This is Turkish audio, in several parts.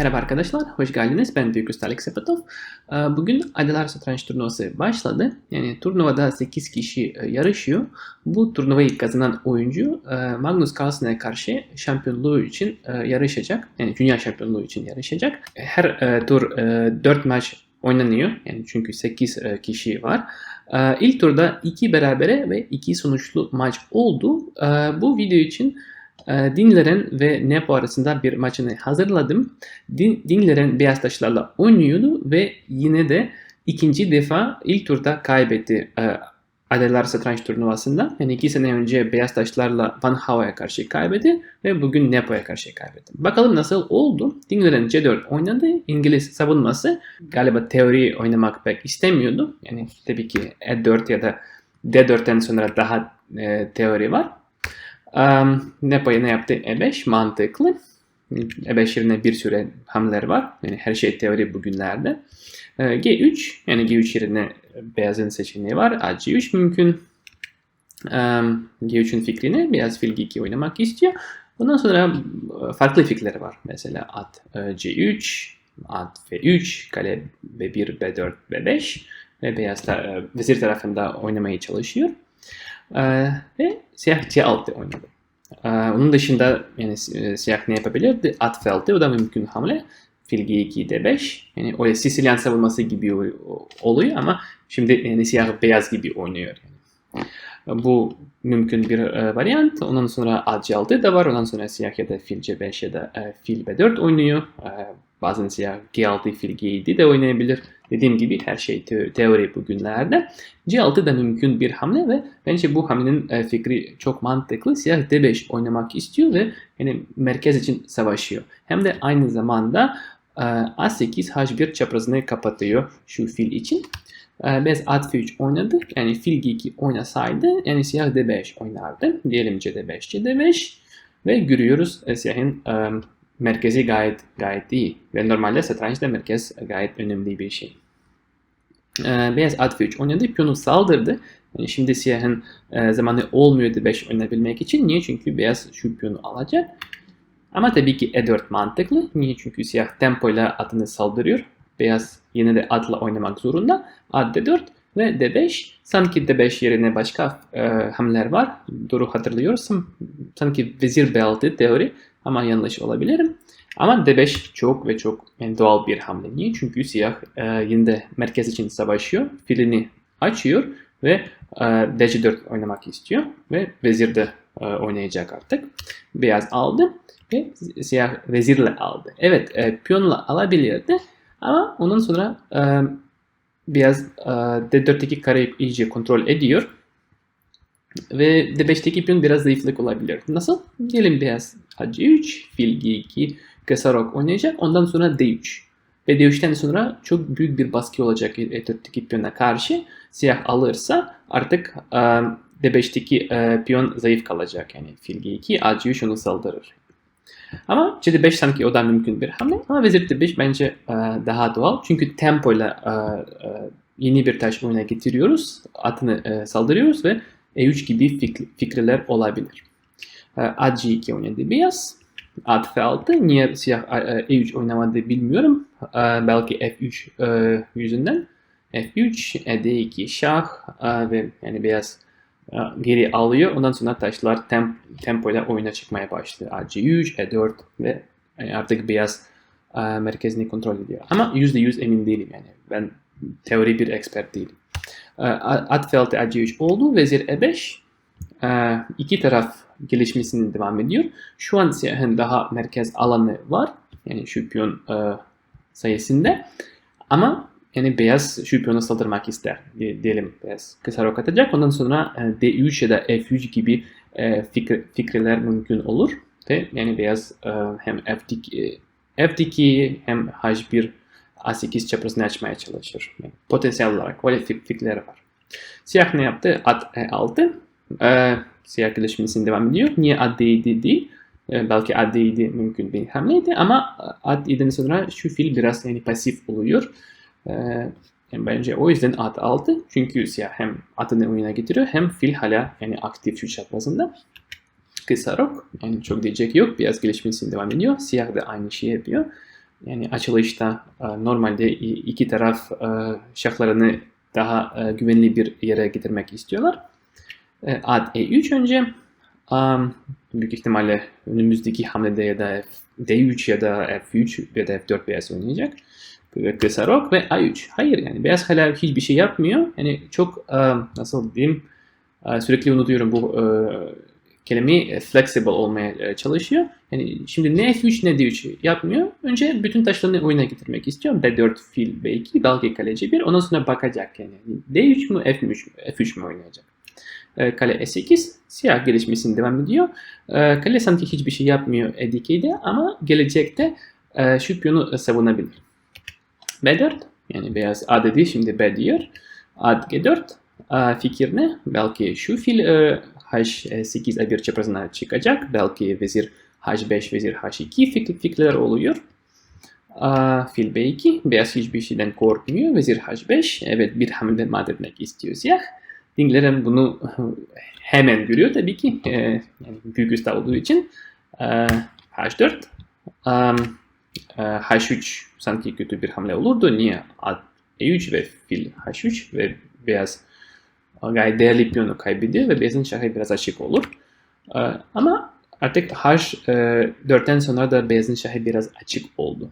Merhaba arkadaşlar, hoş geldiniz. Ben Büyük Usta Alex Sepetov. Ee, Bugün Adalar Satranç turnuvası başladı. Yani turnuvada 8 kişi e, yarışıyor. Bu turnuvayı kazanan oyuncu e, Magnus Carlsen'e karşı şampiyonluğu için e, yarışacak. Yani dünya şampiyonluğu için yarışacak. Her tur 4 maç oynanıyor. Yani çünkü 8 kişi var. İlk turda 2 berabere ve 2 sonuçlu maç oldu. Bu video için ee, Dinleren ve Nepo arasında bir maçını hazırladım. Din, Dinleren beyaz taşlarla oynuyordu ve yine de ikinci defa ilk turda kaybetti e, Adalar Satranç turnuvasında. Yani iki sene önce beyaz taşlarla Van Hava'ya karşı kaybetti ve bugün Nepo'ya karşı kaybetti. Bakalım nasıl oldu? Dinleren C4 oynadı. İngiliz savunması galiba teori oynamak pek istemiyordu. Yani tabii ki E4 ya da D4'ten sonra daha e, teori var. Um, ne payı ne yaptı? E5 mantıklı. E5 yerine bir süre hamleler var. Yani her şey teori bugünlerde. E, G3 yani G3 yerine beyazın seçeneği var. AC3 mümkün. Um, G3'ün fikrini beyaz fil G2 oynamak istiyor. Bundan sonra farklı fikirleri var. Mesela at e, C3, at F3, kale B1, B4, B5 ve beyaz ta- vezir tarafında oynamaya çalışıyor. Ee, ve siyah C6 oynadı. Ee, onun dışında yani e, siyah ne yapabilir? At F6 o da mümkün hamle. Fil G2 D5. Yani o Sicilyan savunması gibi oluyor ama şimdi yani siyah beyaz gibi oynuyor. Yani. Bu mümkün bir e, varyant. Ondan sonra at C6 da var. Ondan sonra siyah ya da fil C5 ya da e, fil B4 oynuyor. E, bazen siyah G6, fil G7 de oynayabilir. Dediğim gibi her şey te- teori bugünlerde. C6 da mümkün bir hamle ve bence bu hamlenin e, fikri çok mantıklı. Siyah D5 oynamak istiyor ve yani merkez için savaşıyor. Hem de aynı zamanda e, A8 H1 çaprazını kapatıyor şu fil için. E, biz at F3 oynadık. Yani fil G2 oynasaydı yani siyah D5 oynardı. Diyelim C5, C5 ve görüyoruz e, siyahın e, merkezi gayet gayet iyi. Ve normalde satrançta merkez gayet önemli bir şey. Ee, beyaz at f3 oynadı. Piyonu saldırdı. Yani şimdi siyahın e, zamanı olmuyor d5 oynayabilmek için. Niye? Çünkü beyaz şu piyonu alacak. Ama tabii ki e4 mantıklı. Niye? Çünkü siyah tempoyla atını saldırıyor. Beyaz yine de atla oynamak zorunda. At d4 ve d5. Sanki d5 yerine başka e, hamleler var. Doğru hatırlıyorsam. Sanki vezir b6 teori ama yanlış olabilirim. Ama D5 çok ve çok doğal bir hamle. Niye? Çünkü siyah e, yine de merkez için savaşıyor. Filini açıyor ve e, DC4 oynamak istiyor. Ve vezir de e, oynayacak artık. Beyaz aldı ve siyah vezirle aldı. Evet e, piyonla alabilirdi ama ondan sonra e, beyaz e, D4'teki kareyi iyice kontrol ediyor. Ve D5'teki piyon biraz zayıflık olabilir. Nasıl? Diyelim beyaz H3, fil G2, kısarak oynayacak. Ondan sonra D3. Ve D3'ten sonra çok büyük bir baskı olacak E4'teki piyona karşı. Siyah alırsa artık e, D5'teki e, piyon zayıf kalacak. Yani fil G2, A3 onu saldırır. Ama CD5 sanki o da mümkün bir hamle. Ama vezir D5 bence daha doğal. Çünkü tempoyla e, e, yeni bir taş oyuna getiriyoruz. Atını saldırıyoruz ve E3 gibi fikri, fikirler olabilir. E, At G2 oynadı beyaz at F6. Niye siyah E3 oynamadı bilmiyorum. Belki F3 yüzünden. F3, E2 şah ve yani beyaz geri alıyor. Ondan sonra taşlar temp tempoyla oyuna çıkmaya başlıyor. C3, E4 ve artık beyaz merkezini kontrol ediyor. Ama %100 emin değilim yani. Ben teori bir expert değilim. At F6, C3 oldu. Vezir E5. İki taraf gelişmesini devam ediyor. Şu an siyahın daha merkez alanı var. Yani şu piyon e, sayesinde. Ama yani beyaz şu piyona saldırmak ister. Diyelim beyaz kısa rok atacak. Ondan sonra e, D3 ya da F3 gibi e, fikir, fikirler mümkün olur. Ve yani beyaz hem F2, F2 hem H1 A8 çaprazını açmaya çalışır. Yani potansiyel olarak öyle fikirler var. Siyah ne yaptı? At E6. E, siyah gelişmesine devam ediyor. Niye ad D7 değil? E, belki ad D7 mümkün bir hamleydi ama ad 7'den sonra şu fil biraz yani pasif oluyor. E, yani bence o yüzden at 6. Çünkü siyah hem atını oyuna getiriyor hem fil hala yani aktif şu çaprazında. Kısa rok. Yani çok diyecek yok. Beyaz gelişmesine devam ediyor. Siyah da aynı şeyi yapıyor. yani açılışta e, normalde iki taraf e, şahlarını daha e, güvenli bir yere getirmek istiyorlar. At E3 önce büyük ihtimalle önümüzdeki hamlede ya da D3 ya da F3 ya da F4 beyaz oynayacak. Kısa rok ve A3. Hayır yani beyaz hala hiçbir şey yapmıyor. Yani çok nasıl diyeyim sürekli unutuyorum bu kelimeyi flexible olmaya çalışıyor. Yani şimdi ne F3 ne D3 yapmıyor. Önce bütün taşlarını oyuna getirmek istiyor. B4 fil B2 belki kaleci 1. Ondan sonra bakacak yani. D3 mü F3, F3 mü oynayacak. E, kale E8 siyah gelişmesini devam ediyor. E, kale sanki hiçbir şey yapmıyor E2'de ama gelecekte e, şu piyonu savunabilir. B4 yani beyaz A dedi şimdi B diyor. At G4 fikir ne? Belki şu fil H8 A1 çaprazına çıkacak. Belki vezir H5, vezir H2 fikirler oluyor. Fil B2. Beyaz hiçbir şeyden korkmuyor. Vezir H5. Evet bir hamle mat etmek istiyor siyah. Dinglerim bunu hemen görüyor tabii ki. Yani büyük usta olduğu için. H4. H3 sanki kötü bir hamle olurdu. Niye? At E3 ve fil H3 ve beyaz gayet değerli piyonu kaybediyor ve beyazın şahı biraz açık olur. Ama artık H4'ten sonra da beyazın şahı biraz açık oldu.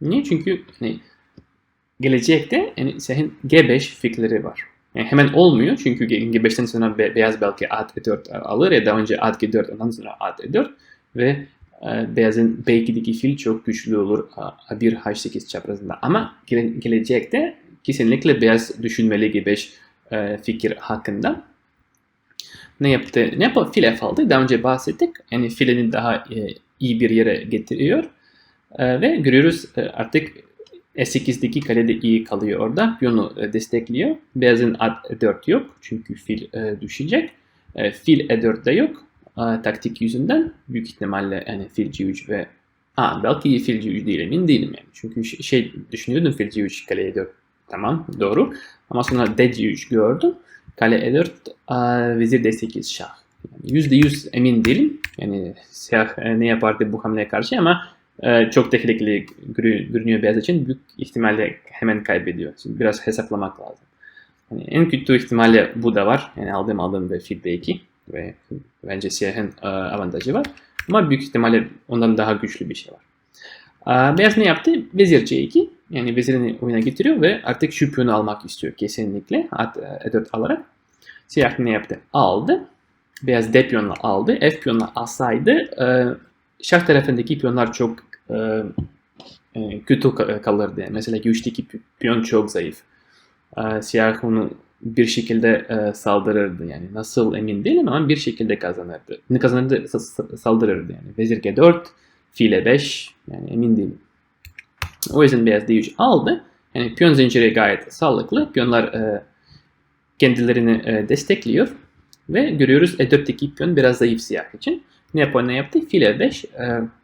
Niye? Çünkü hani, gelecekte yani senin G5 fikirleri var. Yani hemen olmuyor çünkü G5'ten sonra beyaz belki at E4 alır ya da önce at G4 ondan sonra at E4 ve e, beyazın B2'deki fil çok güçlü olur A1 H8 çaprazında. Ama gelecekte kesinlikle beyaz düşünmeli G5 e, fikir hakkında. Ne yaptı? Ne yaptı? Fil F aldı. Daha önce bahsettik. Yani filini daha e, iyi bir yere getiriyor. Ve görüyoruz artık E8'deki kale de iyi kalıyor orada. Piyonu e, destekliyor. Beyazın at E4 yok. Çünkü fil e, düşecek. E, fil E4 de yok. E, taktik yüzünden. Büyük ihtimalle yani fil G3 ve Aa, belki fil G3 değil emin değilim yani. Çünkü şey düşünüyordum fil G3 kale E4 Tamam doğru. Ama sonra D3 gördüm. Kale E4, vezir D8 şah. Yani %100 emin değilim. Yani siyah e, ne yapardı bu hamleye karşı ama e, çok tehlikeli görünüyor beyaz için. Büyük ihtimalle hemen kaybediyor. Şimdi biraz hesaplamak lazım. Yani en kötü ihtimalle bu da var. Yani aldım aldım ve fil D2 ve bence siyahın e, avantajı var. Ama büyük ihtimalle ondan daha güçlü bir şey var. Beyaz ne yaptı? Vezir C2 yani vezirini oyuna getiriyor ve artık şu piyonu almak istiyor kesinlikle. At E4 alarak. Siyah ne yaptı? Aldı. Beyaz D piyonla aldı. F piyonla alsaydı e, şah tarafındaki piyonlar çok e, e, kötü kalırdı. Mesela güçteki piyon çok zayıf. E, siyah onu bir şekilde e, saldırırdı. Yani nasıl emin değilim ama bir şekilde kazanırdı. Ne kazanırdı saldırırdı yani. Vezir G4, file 5 yani emin değilim. O yüzden beyaz D3 aldı. Yani piyon zinciri gayet sağlıklı. Piyonlar e, kendilerini e, destekliyor. Ve görüyoruz E4'teki piyon biraz zayıf siyah için. Ne yapıyor ne yaptı? File 5 e,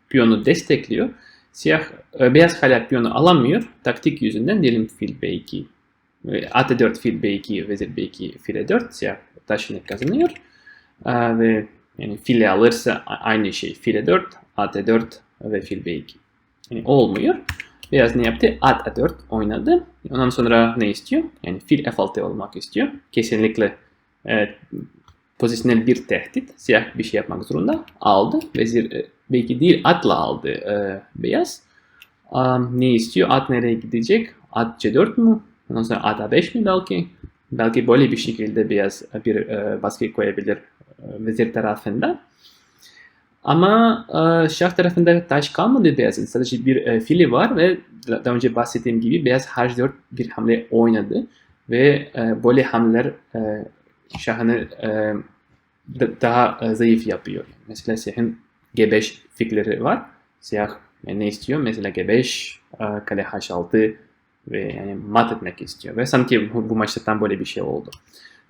piyonu destekliyor. Siyah e, beyaz hala piyonu alamıyor. Taktik yüzünden diyelim fil B2 at 4 fil B2 vezir B2 file 4 siyah taşını kazanıyor. E, ve yani file alırsa aynı şey file 4 at 4 ve fil B2. Yani olmuyor. Beyaz ne yaptı? At A4 oynadı. Ondan sonra ne istiyor? Yani fil F6 olmak istiyor. Kesinlikle e, pozisyonel bir tehdit. Siyah bir şey yapmak zorunda. Aldı. Vezir e, belki değil atla aldı e, beyaz. Um, ne istiyor? At nereye gidecek? At C4 mu? Ondan sonra at A5 mi belki? Belki böyle bir şekilde beyaz bir e, baskı koyabilir e, vezir tarafında. Ama e, şah tarafında taş kalmadı beyazın. Sadece bir e, fili var ve daha önce bahsettiğim gibi beyaz h4 bir hamle oynadı. Ve e, böyle hamleler e, şahını e, daha e, zayıf yapıyor. Mesela siyahın g5 fikirleri var. Siyah ne istiyor? Mesela g5, e, kale h6 ve yani mat etmek istiyor. Ve sanki bu, bu maçta tam böyle bir şey oldu.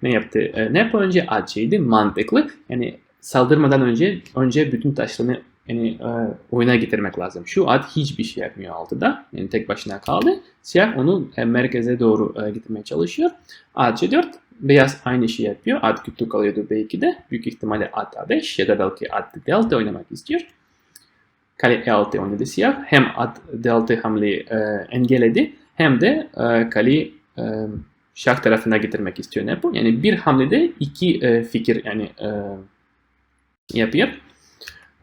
Ne yaptı? E, ne yaptı önce? Acıydı, mantıklı. Yani saldırmadan önce önce bütün taşlarını yani e, oyuna getirmek lazım. Şu at hiçbir şey yapmıyor altıda. Yani tek başına kaldı. Siyah onu e, merkeze doğru e, getirmeye çalışıyor. At C4 beyaz aynı şey yapıyor. At kötü kalıyordu belki de. Büyük ihtimalle at A5 ya da belki at D6 oynamak istiyor. kale E6 oynadı siyah. Hem at D6 hamleyi e, engelledi hem de e, kaleyi e, şah tarafına getirmek istiyor Nepo. Yani bir hamlede iki e, fikir yani e, yapıyor.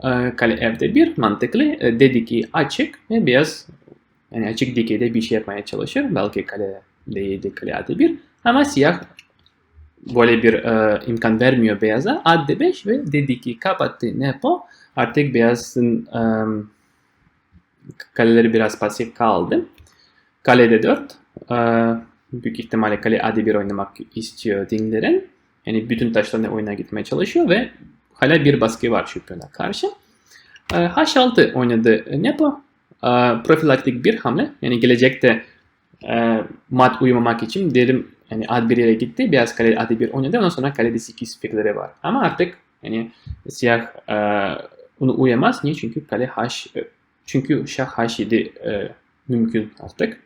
E, kale F'de bir mantıklı. E, dedi ki açık ve beyaz yani açık dikeyde bir şey yapmaya çalışır. Belki kale D7, kale A1. Ama siyah böyle bir e, imkan vermiyor beyaza. At D5 ve dedi ki kapattı Nepo. Artık beyazın e, kaleleri biraz pasif kaldı. Kale D4. E, büyük ihtimalle kale A1 oynamak istiyor Dingler'in. Yani bütün taşlarını oyuna gitmeye çalışıyor ve hala bir baskı var şu piyona karşı. E, H6 oynadı Nepo. E, profilaktik bir hamle. Yani gelecekte e, mat uyumamak için derim yani ad1 yere gitti. Beyaz kale ad1 oynadı. Ondan sonra kalede 8 fikirleri var. Ama artık yani siyah e, onu uyamaz. Niye? Çünkü kale h e, çünkü şah h7 e, mümkün artık.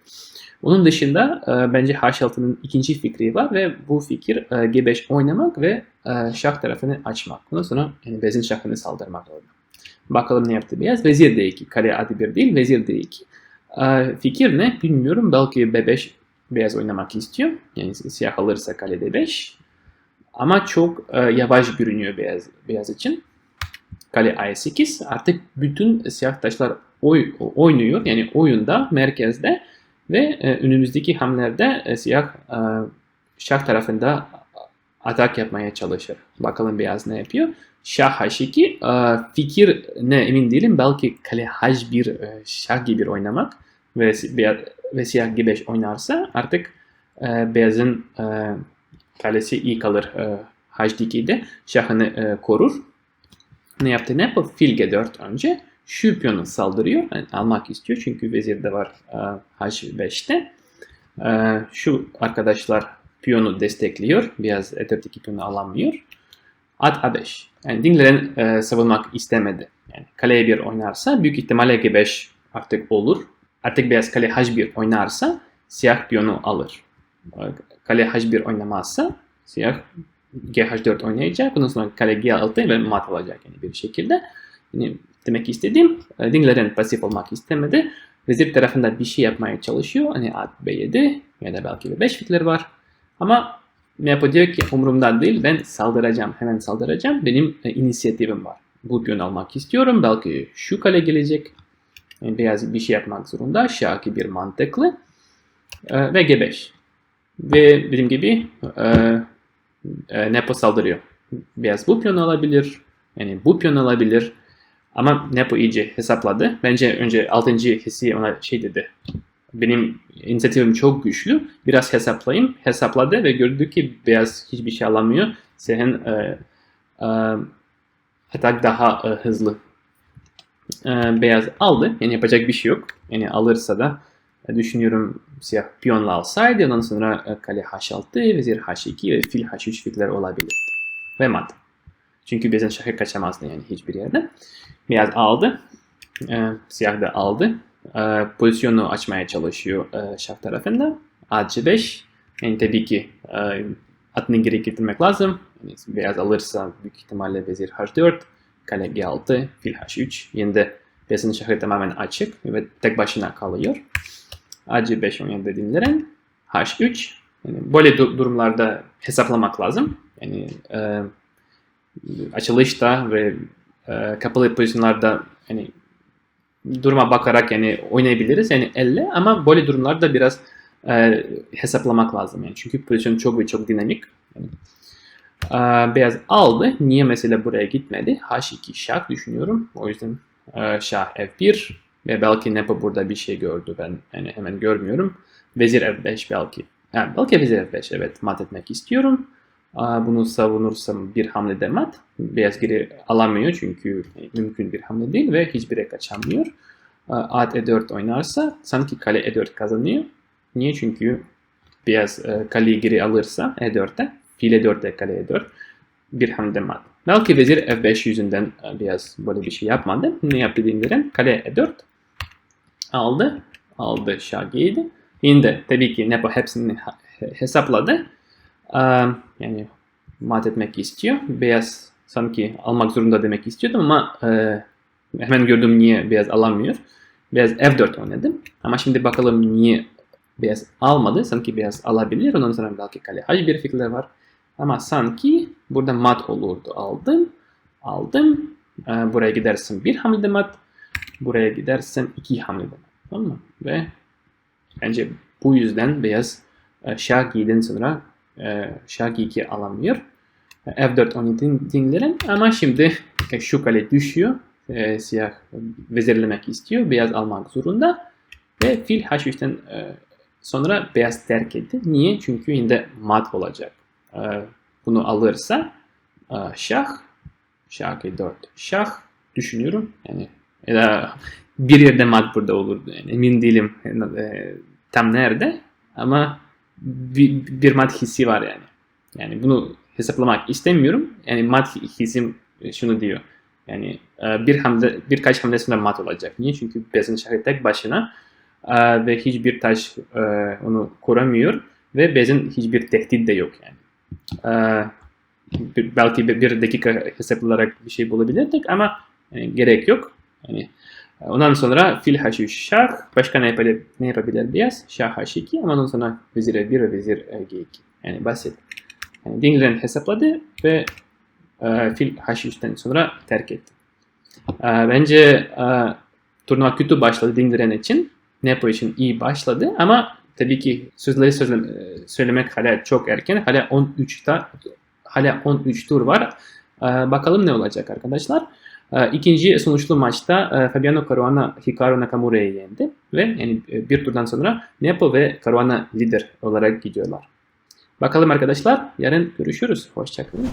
Onun dışında e, bence h6'nın ikinci fikri var ve bu fikir e, g5 oynamak ve e, şah tarafını açmak. Ondan sonra yani bezin şahını saldırmak orada. Bakalım ne yaptı beyaz. Vezir d2. Kale ad1 değil, vezir d2. E, fikir ne? Bilmiyorum. Belki b5 beyaz oynamak istiyor. Yani siyah alırsa kale d5. Ama çok e, yavaş görünüyor beyaz, beyaz için. Kale a8. Artık bütün siyah taşlar oy, oynuyor. Yani oyunda, merkezde ve e, önümüzdeki hamlelerde e, siyah e, şah tarafında atak yapmaya çalışır. Bakalım beyaz ne yapıyor. Şah h2. E, fikir ne emin değilim. Belki kale h1 e, şah gibi oynamak ve, ve siyah g5 oynarsa artık e, beyazın e, kalesi iyi kalır e, h2'de. Şahını e, korur. Ne yaptı? Ne yapıyor? Fil g4 önce. Şu piyonu saldırıyor. Yani almak istiyor çünkü vezirde var e, h5'te. E, şu arkadaşlar piyonu destekliyor. Beyaz e4'teki piyonu alamıyor. At a5. Yani Dingler'in e, savunmak istemedi. Yani kaleye bir oynarsa büyük ihtimalle g5 artık olur. Artık beyaz kale h1 oynarsa siyah piyonu alır. Kale h1 oynamazsa siyah gh4 oynayacak. Bundan sonra kale g6 ve mat alacak yani bir şekilde. Yani demek istediğim Dingler'in pasif olmak istemedi. Vezir tarafında bir şey yapmaya çalışıyor. Hani at b7 ya da belki b5 fikirleri var. Ama Mepo diyor ki umurumda değil ben saldıracağım hemen saldıracağım. Benim e, inisiyatifim var. Bu piyon almak istiyorum. Belki şu kale gelecek. Yani beyaz bir şey yapmak zorunda. Şah bir mantıklı. E, ve G5. Ve dediğim gibi e, e, Nepo saldırıyor. Beyaz bu piyonu alabilir. Yani bu piyonu alabilir. Ama Nepo iyice hesapladı. Bence önce 6. hissi ona şey dedi. Benim inisiyatifim çok güçlü. Biraz hesaplayayım. Hesapladı ve gördü ki beyaz hiçbir şey alamıyor. Senin e, e, atak daha e, hızlı. E, beyaz aldı. Yani yapacak bir şey yok. Yani alırsa da düşünüyorum siyah piyonla alsaydı. Ondan sonra e, kale h6, vezir h2 ve fil h3 fikirler olabilirdi. Ve mat. Çünkü beyazın şahı kaçamazdı yani hiçbir yerde. Beyaz aldı. E, siyah da aldı. E, pozisyonu açmaya çalışıyor e, şah tarafında. At c5. Yani tabii ki e, atını geri getirmek lazım. Yani beyaz alırsa büyük ihtimalle vezir h4, kale g6, fil h3. Yine de beyazın şahı tamamen açık ve tek başına kalıyor. At c5 oynadı dediğimlerin h3. Yani böyle durumlarda hesaplamak lazım. Yani e, açılışta ve e, kapalı pozisyonlarda yani duruma bakarak yani oynayabiliriz yani elle ama böyle durumlarda biraz e, hesaplamak lazım yani çünkü pozisyon çok ve çok dinamik. Yani, e, beyaz aldı. Niye mesela buraya gitmedi? H2 şah düşünüyorum. O yüzden e, şah F1 ve belki Nepo burada bir şey gördü ben yani hemen görmüyorum. Vezir F5 belki. Yani belki vezir F5 evet mat etmek istiyorum. Bunu savunursam bir hamlede mat. Beyaz geri alamıyor çünkü mümkün bir hamle değil ve hiçbire kaçamıyor. At E4 oynarsa sanki kale E4 kazanıyor. Niye? Çünkü beyaz e, kaleyi geri alırsa E4'te, fil E4'te kale E4 bir hamle mat. Belki vezir F5 yüzünden e, beyaz böyle bir şey yapmadı. Ne yaptı dinlerin? Kale E4 aldı. Aldı G7. Yine tabii ki Nepo hepsini hesapladı yani mat etmek istiyor. Beyaz sanki almak zorunda demek istiyordum ama hemen gördüm niye beyaz alamıyor. Beyaz F4 oynadım. Ama şimdi bakalım niye beyaz almadı. Sanki beyaz alabilir. Ondan sonra belki kale H1 fikirler var. Ama sanki burada mat olurdu. Aldım. Aldım. Buraya gidersin bir hamlede mat. Buraya gidersen iki hamlede mat. Tamam mı? Ve bence bu yüzden beyaz e, şah giydin sonra e, şah G2 alamıyor. E, F4 onu din- dinlerim ama şimdi e, şu kale düşüyor. E, siyah vezirlemek istiyor. Beyaz almak zorunda. Ve fil H3'ten e, sonra beyaz terk etti. Niye? Çünkü yine mat olacak. E, bunu alırsa e, şah şah G4 şah düşünüyorum. Yani ya da bir yerde mat burada olurdu. Yani emin değilim e, tam nerede ama bir, bir mat hissi var yani. Yani bunu hesaplamak istemiyorum. Yani mat hissim şunu diyor. Yani e, bir hamle, birkaç hamle sonra mat olacak. Niye? Çünkü beyazın şahı tek başına e, ve hiçbir taş e, onu koramıyor ve beyazın hiçbir tehdit de yok yani. E, belki bir, dakika hesaplayarak bir şey bulabilirdik ama gerek yok. Yani e, ondan sonra fil h3 şah. Başka ne yapabilir, ne yapabilir beyaz? Şah h2 ama ondan sonra vezir e1 ve vezir e, g2. Yani basit. Yani Dingren hesapladı ve e, fil h3'ten sonra terk etti. E, bence e, turnuva kötü başladı Dingren için. Nepo için iyi başladı ama tabii ki sözleri e, söylemek hala çok erken. Hala 13 ta, hala 13 tur var. E, bakalım ne olacak arkadaşlar. E, İkinci sonuçlu maçta e, Fabiano Caruana Hikaru Nakamura'yı yendi ve yani e, bir turdan sonra Nepo ve Caruana lider olarak gidiyorlar. Bakalım arkadaşlar yarın görüşürüz. Hoşçakalın.